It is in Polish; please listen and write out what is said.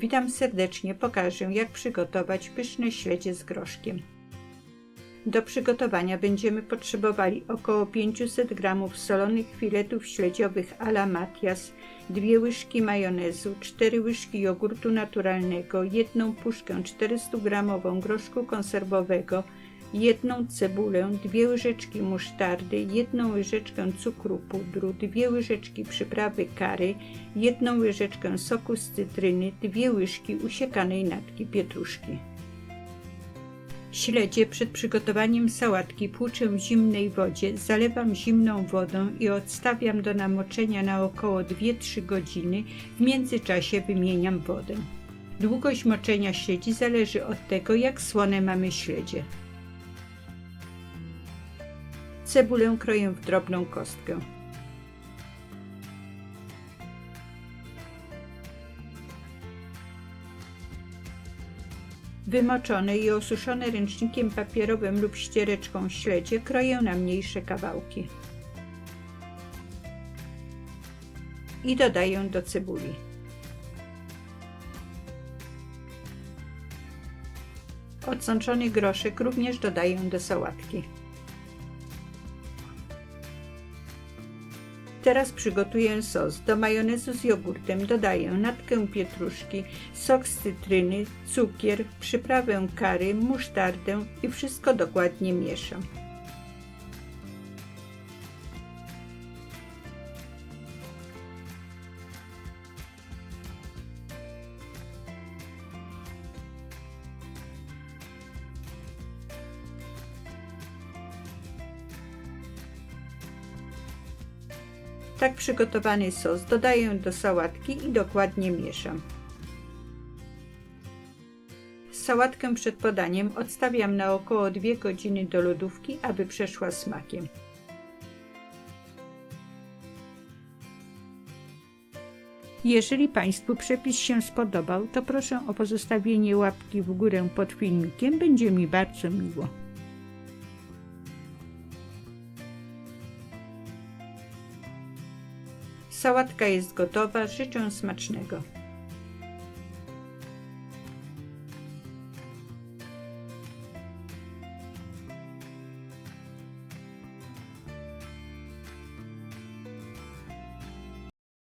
Witam serdecznie, pokażę jak przygotować pyszne śledzie z groszkiem. Do przygotowania będziemy potrzebowali około 500 g solonych filetów śledziowych a la Matias, 2 łyżki majonezu, 4 łyżki jogurtu naturalnego, jedną puszkę 400 g groszku konserwowego, jedną cebulę, dwie łyżeczki musztardy, jedną łyżeczkę cukru pudru, dwie łyżeczki przyprawy kary, jedną łyżeczkę soku z cytryny, dwie łyżki usiekanej natki pietruszki. Śledzie przed przygotowaniem sałatki płuczę w zimnej wodzie, zalewam zimną wodą i odstawiam do namoczenia na około 2-3 godziny. W międzyczasie wymieniam wodę. Długość moczenia śledzi zależy od tego, jak słone mamy śledzie. Cebulę kroję w drobną kostkę. Wymoczone i osuszone ręcznikiem papierowym lub ściereczką śledzie kroję na mniejsze kawałki. I dodaję do cebuli. Odsączony groszek również dodaję do sałatki. Teraz przygotuję sos. Do majonezu z jogurtem dodaję natkę pietruszki, sok z cytryny, cukier, przyprawę kary, musztardę i wszystko dokładnie mieszam. Tak przygotowany sos dodaję do sałatki i dokładnie mieszam. Sałatkę przed podaniem odstawiam na około 2 godziny do lodówki, aby przeszła smakiem. Jeżeli Państwu przepis się spodobał, to proszę o pozostawienie łapki w górę pod filmikiem, będzie mi bardzo miło. Sałatka jest gotowa, życzę smacznego.